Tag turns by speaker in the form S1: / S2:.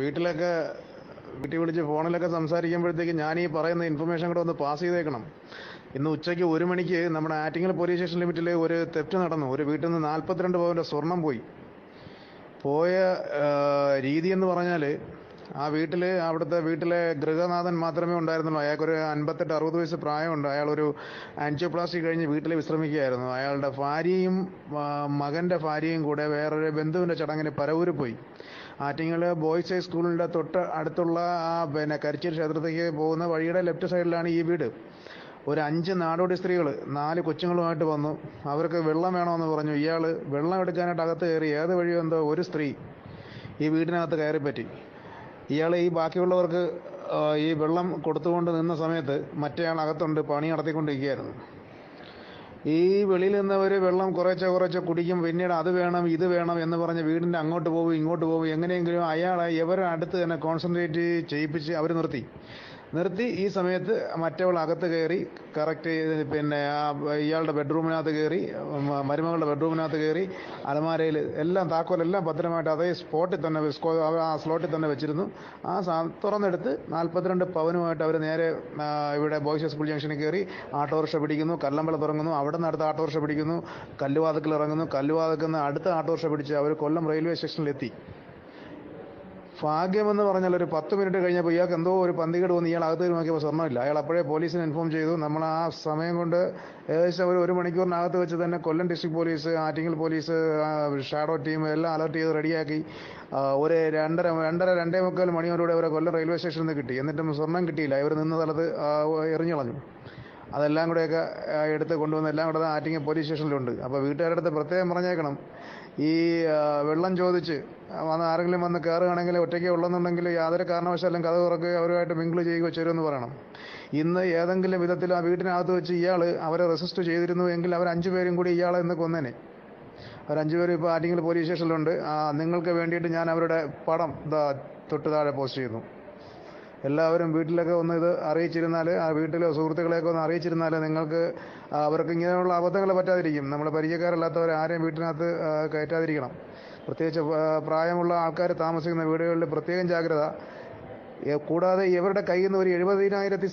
S1: വീട്ടിലൊക്കെ വീട്ടിൽ വിളിച്ച് ഫോണിലൊക്കെ സംസാരിക്കുമ്പോഴത്തേക്ക് ഞാൻ ഈ പറയുന്ന ഇൻഫർമേഷൻ കൂടെ ഒന്ന് പാസ് ചെയ്തേക്കണം. ഇന്ന് ഉച്ചയ്ക്ക് ഒരു മണിക്ക് നമ്മുടെ ആറ്റിങ്ങൽ പോലീസ് സ്റ്റേഷൻ ലിമിറ്റിൽ ഒരു തെറ്റ് നടന്നു. ഒരു വീട്ടിൽ നിന്ന് നാൽപ്പത്തിരണ്ട് പവന്റെ സ്വർണം പോയി. പോയ രീതി എന്ന് പറഞ്ഞാൽ ആ വീട്ടിൽ അവിടുത്തെ വീട്ടിലെ ഗൃഹനാഥൻ മാത്രമേ ഉണ്ടായിരുന്നുള്ളൂ. അയാൾക്കൊരു അൻപത്തെട്ട് അറുപത് വയസ്സ് പ്രായമുണ്ട്. അയാൾ ഒരു ആൻജിയോപ്ലാസ്റ്റി കഴിഞ്ഞ് വീട്ടിൽ വിശ്രമിക്കുകയായിരുന്നു. അയാളുടെ ഭാര്യയും മകന്റെ ഭാര്യയും കൂടെ വേറൊരു ബന്ധുവിന്റെ ചടങ്ങിന് പരവൂര് പോയി. ആറ്റിങ്ങൽ ബോയ്സ് ഹൈ സ്കൂളിന്റെ തൊട്ട് അടുത്തുള്ള ആ പിന്നെ കരിച്ചിൽ ക്ഷേത്രത്തേക്ക് പോകുന്ന വഴിയുടെ ലെഫ്റ്റ് സൈഡിലാണ് ഈ വീട്. ഒരു അഞ്ച് നാടോടി സ്ത്രീകൾ നാല് കൊച്ചുങ്ങളുമായിട്ട് വന്നു. അവർക്ക് വെള്ളം വേണമെന്ന് പറഞ്ഞു. ഇയാൾ വെള്ളം എടുക്കാനായിട്ട് അകത്ത് കയറി. ഏത് വഴിയോ എന്തോ ഒരു സ്ത്രീ ഈ വീടിനകത്ത് കയറിപ്പറ്റി. ഇയാൾ ഈ ബാക്കിയുള്ളവർക്ക് ഈ വെള്ളം കൊടുത്തുകൊണ്ട് നിന്ന സമയത്ത് മറ്റേ ആളകത്തുണ്ട് പണി നടത്തിക്കൊണ്ടിരിക്കുകയായിരുന്നു. ഈ വെളിയിൽ നിന്നവർ വെള്ളം കുറേച്ചെ കുറേച്ചെ കുടിക്കും പിന്നീട് അത് വേണം ഇത് വേണം എന്ന് പറഞ്ഞ് വീടിന്റെ അങ്ങോട്ട് പോകും ഇങ്ങോട്ട് പോകും എങ്ങനെയെങ്കിലും അയാളെ ഇവരെ അടുത്ത് തന്നെ കോൺസെൻട്രേറ്റ് ചെയ്യിപ്പിച്ച് അവർ നിർത്തി. നിർത്തി ഈ സമയത്ത് മറ്റവൾ അകത്ത് കയറി കറക്റ്റ് പിന്നെ ഇയാളുടെ ബെഡ്റൂമിനകത്ത് കയറി മരുമകളുടെ ബെഡ്റൂമിനകത്ത് കയറി അലമാരയിൽ എല്ലാം താക്കോലെല്ലാം ഭദ്രമായിട്ട് അതേ സ്പോട്ടിൽ തന്നെ ആ സ്ലോട്ടിൽ തന്നെ വെച്ചിരുന്നു. ആ തുറന്നെടുത്ത് നാൽപ്പത്തിരണ്ട് പവനുമായിട്ട് അവർ നേരെ ഇവിടെ ബോയ്സ് സ്കൂൾ ജംഗ്ഷനിൽ കയറി ആട്ടോറിക്ഷ പിടിക്കുന്നു കല്ലമ്പലം തുറങ്ങുന്നു അവിടെ നിന്ന് അടുത്ത ആട്ടോറിക്ഷ പിടിക്കുന്നു കല്ലുവാതക്കിൽ ഇറങ്ങുന്നു കല്ലുവാതക്കിൽ നിന്ന് അടുത്ത ആട്ടോറിക്ഷ പിടിച്ച് അവർ കൊല്ലം റെയിൽവേ സ്റ്റേഷനിലെത്തി. ഭാഗ്യമെന്ന് പറഞ്ഞാൽ ഒരു പത്ത് മിനിറ്റ് കഴിഞ്ഞപ്പോൾ ഇയാൾക്ക് എന്തോ ഒരു പന്തികേട് വന്ന് ഇയാൾ അകത്ത് നോക്കിയപ്പോൾ സ്വർണമില്ല. അയാൾ അപ്പോഴേ പോലീസിനെ ഇൻഫോം ചെയ്തു. നമ്മൾ ആ സമയം കൊണ്ട് ഏകദേശം ഒരു ഒരു മണിക്കൂറിനകത്ത് വെച്ച് തന്നെ Kollam district police Attingal police shadow team എല്ലാം അലർട്ട് ചെയ്ത് റെഡിയാക്കി. ഒരു രണ്ടര രണ്ടര രണ്ടേ മുക്കാൽ മണിയോടുകൂടി അവരെ കൊല്ലം റെയിൽവേ സ്റ്റേഷനിൽ നിന്ന് കിട്ടി. എന്നിട്ടും സ്വർണം കിട്ടിയില്ല. ഇവർ നിന്ന സ്ഥലത്ത് എറിഞ്ഞളഞ്ഞു അതെല്ലാം കൂടെയൊക്കെ എടുത്ത് കൊണ്ടുവന്ന് എല്ലാം കൂടെ ആറ്റിങ്ങൽ പോലീസ് സ്റ്റേഷനിലുണ്ട്. അപ്പോൾ വീട്ടുകാരുടെ അടുത്ത് പ്രത്യേകം പറഞ്ഞേക്കണം. ഈ വെള്ളം ചോദിച്ച് വന്ന് ആരെങ്കിലും വന്ന് കയറുകയാണെങ്കിൽ ഒറ്റയ്ക്ക് ഉള്ളെന്നുണ്ടെങ്കിൽ യാതൊരു കാരണവശാലും കഥ തുറക്കുകയോ അവരുമായിട്ട് മിങ്കിൾ ചെയ്യുകയോ ചേരുമെന്ന് പറയണം. ഇന്ന് ഏതെങ്കിലും വിധത്തിൽ ആ വീട്ടിനകത്ത് വെച്ച് ഇയാൾ അവരെ റെസിസ്റ്റ് ചെയ്തിരുന്നു എങ്കിൽ അവർ അഞ്ചു പേരും കൂടി ഇയാളെ ഇന്ന് കൊന്നേനെ. അവർ അഞ്ചു പേരും ഇപ്പോൾ ആറ്റിങ്ങൽ പോലീസ് സ്റ്റേഷനിലുണ്ട് നിങ്ങൾക്ക് വേണ്ടിയിട്ട് ഞാൻ അവരുടെ പടം തൊട്ട് താഴെ പോസ്റ്റ് ചെയ്യുന്നു. എല്ലാവരും വീട്ടിലൊക്കെ ഒന്ന് ഇത് അറിയിച്ചിരുന്നാൽ ആ വീട്ടിലെ സുഹൃത്തുക്കളെയൊക്കെ ഒന്ന് അറിയിച്ചിരുന്നാൽ നിങ്ങൾക്ക് അവർക്ക് ഇങ്ങനെയുള്ള അബദ്ധങ്ങൾ പറ്റാതിരിക്കും. നമ്മൾ പരിചയക്കാരല്ലാത്തവരെ ആരെയും വീട്ടിനകത്ത് കയറ്റാതിരിക്കണം. പ്രത്യേകിച്ച് പ്രായമുള്ള ആൾക്കാർ താമസിക്കുന്ന വീടുകളിൽ പ്രത്യേകം ജാഗ്രത. കൂടാതെ ഇവരുടെ കയ്യിൽ നിന്ന് ഒരു എഴുപതിനായിരത്തി